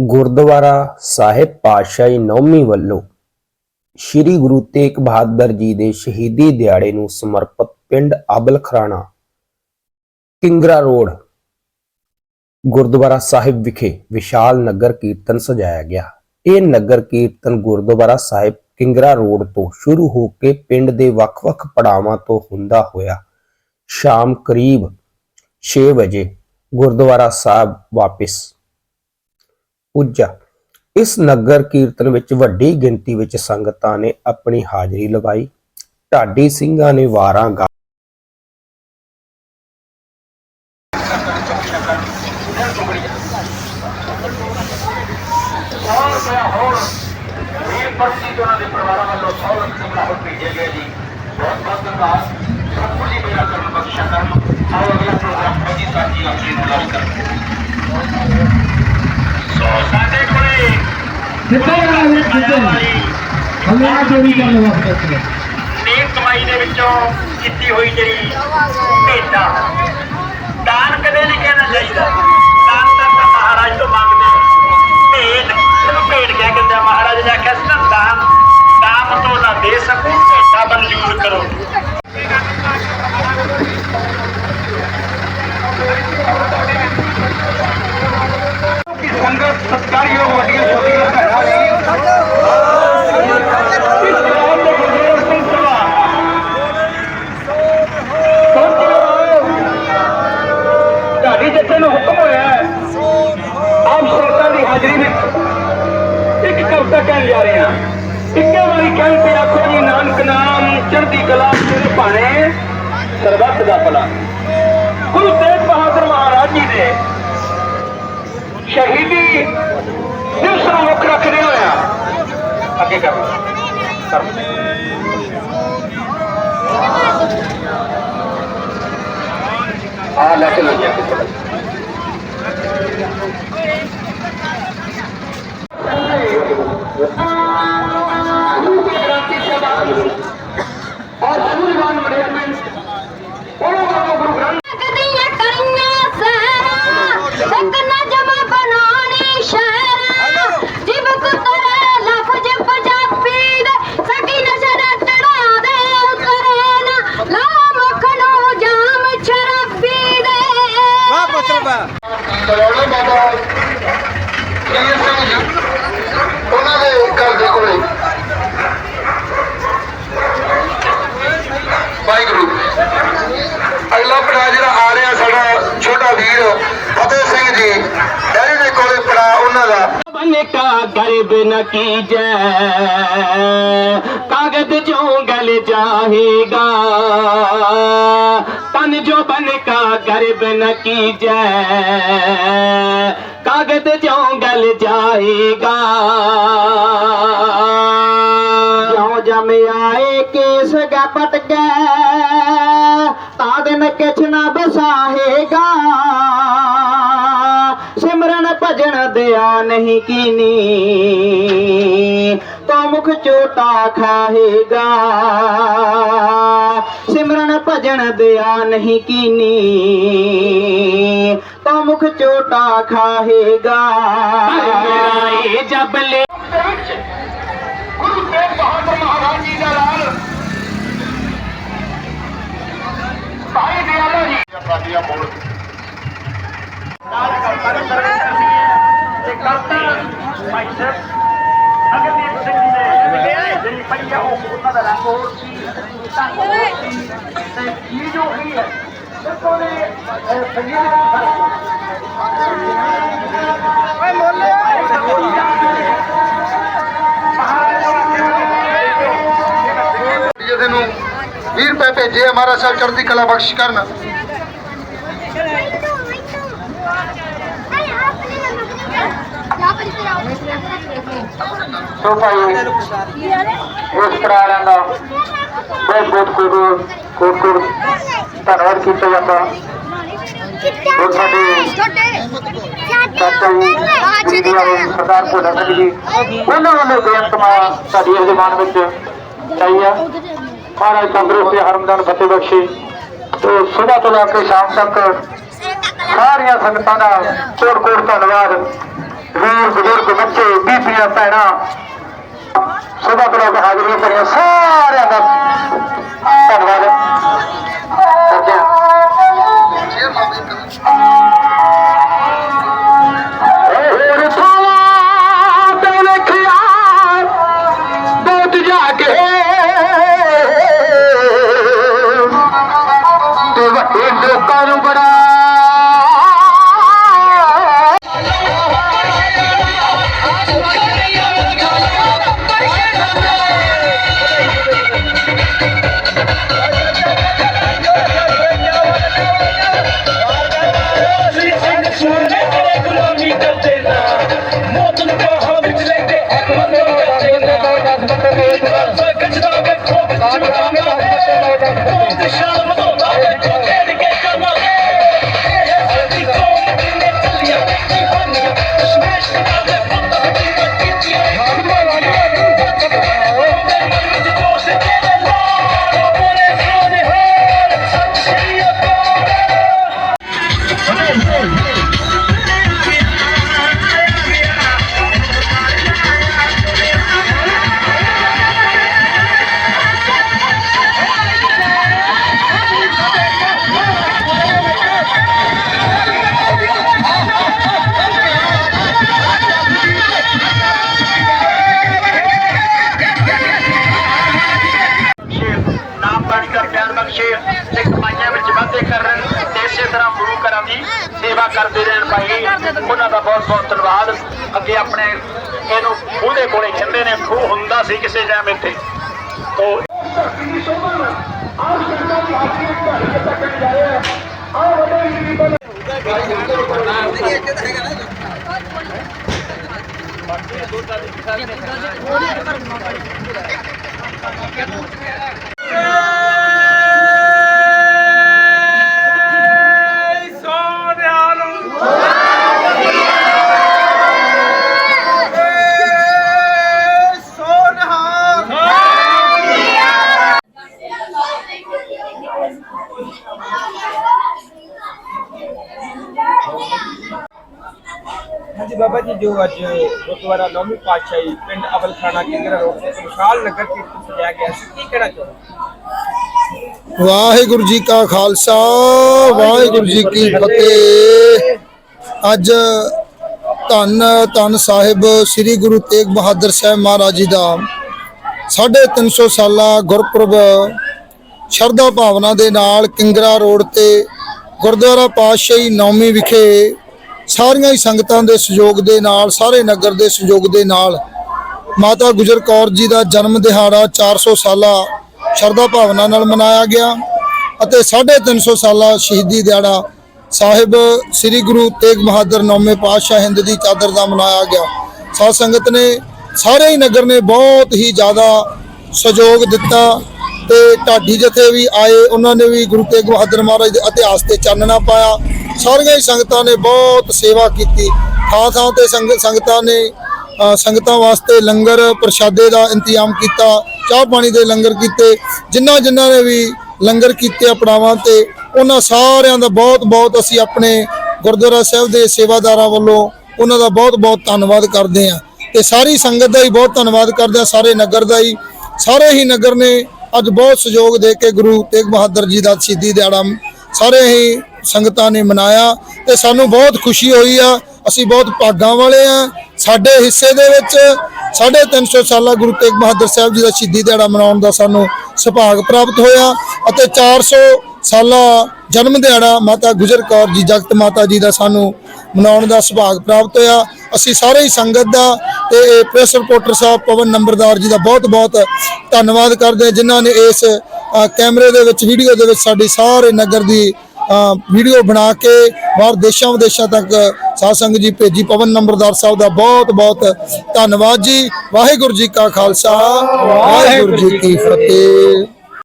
ਗੁਰਦੁਆਰਾ ਸਾਹਿਬ ਪਾਤਸ਼ਾਹੀ ਨੌਮੀ ਵੱਲੋਂ ਸ੍ਰੀ ਗੁਰੂ ਤੇਗ ਬਹਾਦਰ ਜੀ ਦੇ ਸ਼ਹੀਦੀ ਦਿਹਾੜੇ ਨੂੰ ਸਮਰਪਿਤ ਪਿੰਡ ਅਬਲ ਖਰਾਣਾ, ਕਿੰਗਰਾ ਰੋਡ, ਗੁਰਦੁਆਰਾ ਸਾਹਿਬ ਵਿਖੇ ਵਿਸ਼ਾਲ ਨਗਰ ਕੀਰਤਨ ਸਜਾਇਆ ਗਿਆ। ਇਹ ਨਗਰ ਕੀਰਤਨ ਗੁਰਦੁਆਰਾ ਸਾਹਿਬ ਕਿੰਗਰਾ ਰੋਡ ਤੋਂ ਸ਼ੁਰੂ ਹੋ ਕੇ ਪਿੰਡ ਦੇ ਵੱਖ-ਵੱਖ ਪੜਾਵਾਂ ਤੋਂ ਹੁੰਦਾ ਹੋਇਆ ਸ਼ਾਮ ਕਰੀਬ 6 ਵਜੇ ਗੁਰਦੁਆਰਾ ਸਾਹਿਬ ਵਾਪਿਸ ਪੁੱਜਾ ਇਸ ਨਗਰ ਕੀਰਤਨ ਵਿੱਚ ਵੱਡੀ ਗਿਣਤੀ ਵਿੱਚ ਸੰਗਤਾਂ ਨੇ ਆਪਣੀ ਹਾਜ਼ਰੀ ਲਗਾਈ। ਢਾਡੀ ਸਿੰਘਾਂ ਨੇ ਵਾਰਾਂ ਗਾ ਕੌਣ ਤੋਂ ਦੇ ਪਰਿਵਾਰਾਂ ਵੱਲੋਂ 100 ਲੱਖ ਰੁਪਏ ਹੋਰ। ਭੇਜਿਆ ਜੀ ਬਹੁਤ ਬਹੁਤ ਧੰਨਵਾਦ ਸਤਿਗੁਰੂ ਜੀ ਮੇਰਾ ਕਰਨ ਬਖਸ਼ਿਆ ਕਰਨ ਆਓ ਅਗਲਾ ਪ੍ਰੋਗਰਾਮ ਫੌਜੀ ਸਾਹਿਬ ਜੀ ਆਪਣੀ ਨੂੰ ਲਾਈਵ ਕਰਨ ਸੋ ਸਾਡੇ ਕੋਲੇ ਕਿੱਥੇ ਆ ਰਹੇ ਕਿੱਥੇ ਚੋਰੀ ਕਰਨ ਵਾਸਤੇ ਨੀਮ ਕਮਾਈ ਦੇ ਵਿੱਚੋਂ ਕੀਤੀ ਹੋਈ ਜਿਹੜੀ ਭੇਟਾ ਦਾਨ ਜਾ ਰਹੇ ਹਾਂ। ਇੱਕੇ ਵਾਰੀ ਕਹਿਣ ਤੇ ਆਖੋ ਜੀ, ਨਾਨਕ ਨਾਮ ਚੜ੍ਹਦੀ ਕਲਾ ਤੇਰੇ ਭਾਣੇ, ਸਰਬੱਤ ਦਾ ਭਲਾ। ਗੁਰੂ ਤੇਗ ਬਹਾਦਰ ਮਹਾਰਾਜ ਜੀ ਦੇ ਸ਼ਹੀਦੀ ਦਿਵਸ ਨੂੰ ਮੁੱਖ ਰੱਖਦੇ ਹੋਇਆ ਅੱਗੇ ਕਰੋ। ਆ ਲੈ ਕੇ ਲੋ ਜੀ ਬਲੌੜਾ ਬਾਬਾ। ਕੇਰ ਸਿੰਘ ਜੀ ਉਹਨਾਂ ਦੇ ਘਰ ਦੇ ਕੋਲੇ। ਵਾਹਿਗੁਰੂ। ਅਗਲਾ ਪੜਾ ਜਿਹੜਾ ਆ ਰਿਹਾ ਸਾਡਾ ਛੋਟਾ ਵੀਰ ਫਤਿਹ ਸਿੰਘ ਜੀ ਡੈਰੀ ਦੇ ਕੋਲੇ ਪੜਾ ਉਹਨਾਂ ਲਿਖਾ ਗਰਬ ਨ ਕੀਜੈ। ਕਾਗਦ ਜੋ ਗਲ ਜਾਏਗਾ ਤਨ ਜੋ ਬਨ ਕਾ ਗਰਬ ਨ ਕੀਜੈ। ਕਾਗਦ ਜੋ ਗਲ ਜਾਏਗਾ ਜੋ ਜਮ ਆਏ ਕੇਸ ਗਾ ਪਟ ਗਏ ਤਾਂ ਦਿਨ ਕਿਛ ਨਾ ਬਸਾਹੇਗਾ ਭਜਨ ਦਿਆ ਨਹੀਂ ਕੀਨੀ। ਤੋ ਮੁਖ ਚੋਟਾ ਖਾਹੇਗਾ ਸਿਮਰਨ ਭਜਨ ਦਿਆ ਨਹੀਂ ਕੀਨੀ। ਤੋ ਮੁਖ ਚੋਟਾ ਖਾਏਗਾ। ਮੇਰਾ ਇਹ ਜਬਲੇ ਗੁਰੂ ਤੇਗ ਬਹਾਦਰ ਮਹਾਰਾਜ ਜੀ ਦਾ ਲਾਲ ਭਾਈ ਦਿਆਲਾ ਜੀ। ਸਾਡੀਆਂ ਮੋੜ ਨਾਲ ਕਰਤਾ ਤੇ ਭਾਈ ਸਾਹਿਬ ਅਗਰਦੀਪ ਸਿੰਘ ਜੀ ਨੇ ਜਿਹੜੀ ਪਈ ਆ ਉਹ ਉਹਨਾਂ ਦਾ ਰੰਗ ਹੋਰ ਸੀ। ਢੰਗ ਹੋਰ ਸੀ ਤੇ ਚੀਜ਼ ਉਹੀ ਹੈ ਦੇਖੋ ਨੇ ਸੰਗੀਤ ਦੀ ਫ਼ਰਕ ਓਏ ਮੋਲੇ। ਜਿਹਦੇ ਨੂੰ 20 ਰੁਪਏ ਭੇਜੇ ਹਮਾਰਾ ਸਾਹਿਬ ਚੜ੍ਹਦੀ ਕਲਾ ਬਖਸ਼ ਕਰਨ। ਸੋ ਭਾਈ ਇਸ ਪੜਾਲਿਆਂ ਦਾ ਬਹੁਤ ਬਹੁਤ ਕੋਟ ਕੋਟ ਕੋਟ ਧੰਨਵਾਦ ਕੀਤਾ ਜਾਂਦਾ ਹੋਰ ਸਾਡੇ ਚਾਚਾ ਸਰਦਾਰ ਭੋਲਾ ਸਿੰਘ ਜੀ ਉਹਨਾਂ ਵੱਲੋਂ ਬੇਅੰਤਮਾ ਸਾਡੀ ਇਸ ਜ਼ਮਾਨ ਵਿੱਚ ਚਾਹੀ ਆ ਕਾਂਗਰਸ ਦੇ ਹਰਮਦਾਨ ਫਤਿਹ ਬਖਸ਼ੇ ਤੇ ਸਵੇਰ ਤੋਂ ਲੈ ਕੇ ਸ਼ਾਮ ਤੱਕ ਸਾਰੀਆਂ ਸੰਗਤਾਂ ਦਾ ਕੋਟ ਕੋਟ ਧੰਨਵਾਦ। बज़ुर्ग बचे बी पीअ भेण सुभाह बाज़र सारियूं धनवादे लोक ਬਖਸ਼ੇ ਤੇ ਕਮਾਈਆਂ ਵਿੱਚ ਵਾਧੇ ਕਰਨ ਤੇ ਇਸੇ ਤਰ੍ਹਾਂ ਗੁਰੂ ਘਰਾਂ ਦੀ ਸੇਵਾ ਕਰਦੇ ਰਹਿਣ ਭਾਈ, ਉਹਨਾਂ ਦਾ ਬਹੁਤ ਬਹੁਤ ਧੰਨਵਾਦ। ਅੱਗੇ ਆਪਣੇ ਇਹਨੂੰ ਉਹਦੇ ਕੋਲੇ ਕਹਿੰਦੇ ਨੇ ਖੂਹ ਹੁੰਦਾ ਸੀ ਕਿਸੇ ਟਾਈਮ ਇੱਥੇ। ਤੋਂ ਹਾਂਜੀ ਬਾਬਾ ਜੀ ਜੋ ਅੱਜ ਗੁਰਦੁਆਰਾ ਨੌਵੀਂ ਪਾਤਸ਼ਾਹੀ ਪਿੰਡ ਅਵਲਖਾਣਾ ਕਿੰਗਰਾ ਰੋਡ ਤੇ ਵਿਸ਼ਾਲ ਨਗਰ ਕੀਰਤਨ ਸਜਾਇਆ ਗਿਆ ਸੀ, ਕੀ ਕਹਿਣਾ ਚਾਹੁੰਦੇ ਵਾਹਿਗੁਰੂ ਜੀ ਕਾ ਖਾਲਸਾ, ਵਾਹਿਗੁਰੂ ਜੀ ਕੀ ਫਤਿਹ। ਅੱਜ ਧੰਨ ਧੰਨ ਸਾਹਿਬ ਸ੍ਰੀ ਗੁਰੂ ਤੇਗ ਬਹਾਦਰ ਸਾਹਿਬ ਮਹਾਰਾਜ ਜੀ ਦਾ 350 ਸਾਲਾ ਗੁਰਪੁਰਬ ਸ਼ਰਧਾ ਭਾਵਨਾ ਦੇ ਨਾਲ ਕਿੰਗਰਾ ਰੋਡ ਤੇ ਗੁਰਦੁਆਰਾ ਪਾਤਸ਼ਾਹੀ ਨੌਮੀ ਵਿਖੇ ਸਾਰੀਆਂ ਹੀ ਸੰਗਤਾਂ ਦੇ ਸਹਿਯੋਗ ਦੇ ਨਾਲ, ਸਾਰੇ ਨਗਰ ਦੇ ਸਹਿਯੋਗ ਦੇ ਨਾਲ ਮਾਤਾ ਗੁਜਰ ਕੌਰ ਜੀ ਦਾ ਜਨਮ ਦਿਹਾੜਾ 400 ਸਾਲਾ ਸ਼ਰਧਾ ਭਾਵਨਾ ਨਾਲ ਮਨਾਇਆ ਗਿਆ ਅਤੇ 350 ਸਾਲਾ ਸ਼ਹੀਦੀ ਦਿਹਾੜਾ ਸਾਹਿਬ ਸ੍ਰੀ ਗੁਰੂ ਤੇਗ ਬਹਾਦਰ ਨੌਵੇਂ ਪਾਤਸ਼ਾਹ ਹਿੰਦ ਦੀ ਚਾਦਰ ਦਾ ਮਨਾਇਆ ਗਿਆ। ਸਾਧ ਸੰਗਤ ਨੇ ਸਾਰੇ ਹੀ ਨਗਰ ਨੇ ਬਹੁਤ ਹੀ ਜ਼ਿਆਦਾ ਸਹਿਯੋਗ ਦਿੱਤਾ ਤੇ ਢਾਡੀ ਜਥੇ ਵੀ ਆਏ, ਉਹਨਾਂ ਨੇ ਵੀ ਗੁਰੂ ਤੇਗ ਬਹਾਦਰ ਮਹਾਰਾਜ ਦੇ ਇਤਿਹਾਸ ਤੇ ਚਾਨਣਾ ਪਾਇਆ। ਸਾਰੀਆਂ ਹੀ ਸੰਗਤਾਂ ਨੇ ਬਹੁਤ ਸੇਵਾ ਕੀਤੀ। ਥਾਂ ਥਾਂ ਤੇ ਸੰਗ- ਸੰਗਤਾਂ ਨੇ ਸੰਗਤਾਂ ਵਾਸਤੇ ਲੰਗਰ ਪ੍ਰਸ਼ਾਦੇ ਦਾ ਇੰਤਜ਼ਾਮ ਕੀਤਾ, ਚਾਹ ਪਾਣੀ ਦੇ ਲੰਗਰ ਕੀਤੇ ਜਿਨ੍ਹਾਂ ਜਿਨ੍ਹਾਂ ਨੇ ਵੀ ਲੰਗਰ ਕੀਤੇ ਆਪਣਾਵਾਂ ਤੇ, ਉਹਨਾਂ ਸਾਰਿਆਂ ਦਾ ਬਹੁਤ ਬਹੁਤ ਅਸੀਂ ਆਪਣੇ ਗੁਰਦੁਆਰਾ ਸਾਹਿਬ ਦੇ ਸੇਵਾਦਾਰਾਂ ਵੱਲੋਂ ਉਹਨਾਂ ਦਾ ਬਹੁਤ ਬਹੁਤ ਧੰਨਵਾਦ ਕਰਦੇ ਹਾਂ। ਤੇ ਸਾਰੀ ਸੰਗਤ ਦਾ ਹੀ ਬਹੁਤ ਧੰਨਵਾਦ ਕਰਦੇ ਹਾਂ, ਸਾਰੇ ਨਗਰ ਦਾ ਹੀ। ਸਾਰੇ ਹੀ ਨਗਰ ਨੇ ਅੱਜ ਬਹੁਤ ਸਹਿਯੋਗ ਦੇ ਕੇ ਗੁਰੂ ਤੇਗ ਬਹਾਦਰ ਜੀ ਦਾ ਸ਼ਹੀਦੀ ਦਿਹਾੜਾ, ਸਾਰੇ ਹੀ ਸੰਗਤਾਂ ਨੇ ਮਨਾਇਆ ਤੇ ਸਾਨੂੰ ਬਹੁਤ ਖੁਸ਼ੀ ਹੋਈ ਆ। ਅਸੀਂ ਬਹੁਤ ਭਾਗਾਂ ਵਾਲੇ ਆ। ਸਾਡੇ ਹਿੱਸੇ ਦੇ ਵਿੱਚ 350 ਸਾਲਾ ਗੁਰੂ ਤੇਗ ਬਹਾਦਰ ਸਾਹਿਬ ਜੀ ਦਾ ਸ਼ਹੀਦੀ ਦਿਹਾੜਾ ਮਨਾਉਣ ਦਾ ਸਾਨੂੰ ਸੁਭਾਗ ਪ੍ਰਾਪਤ ਹੋਇਆ ਅਤੇ 400 ਸਾਲਾ ਜਨਮ ਦਿਹਾੜਾ ਮਾਤਾ ਗੁਜਰ ਕੌਰ ਜੀ, ਜਗਤ ਮਾਤਾ ਜੀ ਦਾ ਸਾਨੂੰ ਮਨਾਉਣ ਦਾ ਸੁਭਾਗ ਪ੍ਰਾਪਤ ਹੋਇਆ। ਅਸੀਂ ਸਾਰੇ ਹੀ ਸੰਗਤ ਦਾ ਤੇ ਪ੍ਰੈਸ ਰਿਪੋਰਟਰ ਸਾਹਿਬ ਪਵਨ ਨੰਬਰਦਾਰ ਜੀ ਦਾ ਬਹੁਤ ਬਹੁਤ ਧੰਨਵਾਦ ਕਰਦੇ ਹਾਂ, ਜਿਨ੍ਹਾਂ ਨੇ ਇਸ ਕੈਮਰੇ ਦੇ ਵਿੱਚ, ਵੀਡੀਓ ਦੇ ਵਿੱਚ ਸਾਡੀ ਸਾਰੇ ਨਗਰ ਦੀ ਵੀਡੀਓ ਬਣਾ ਕੇ ਬਾਹਰ ਦੇਸ਼ਾਂ ਵਿਦੇਸ਼ਾਂ ਤੱਕ ਸਾਧ ਸੰਗਤ ਜੀ ਭੇਜੀ। ਪਵਨ ਨੰਬਰਦਾਰ ਸਾਹਿਬ ਦਾ ਬਹੁਤ ਬਹੁਤ ਧੰਨਵਾਦ ਜੀ। ਵਾਹਿਗੁਰੂ ਜੀ ਕਾ ਖਾਲਸਾ, ਵਾਹਿਗੁਰੂ ਜੀ ਕੀ ਫਤਿਹ।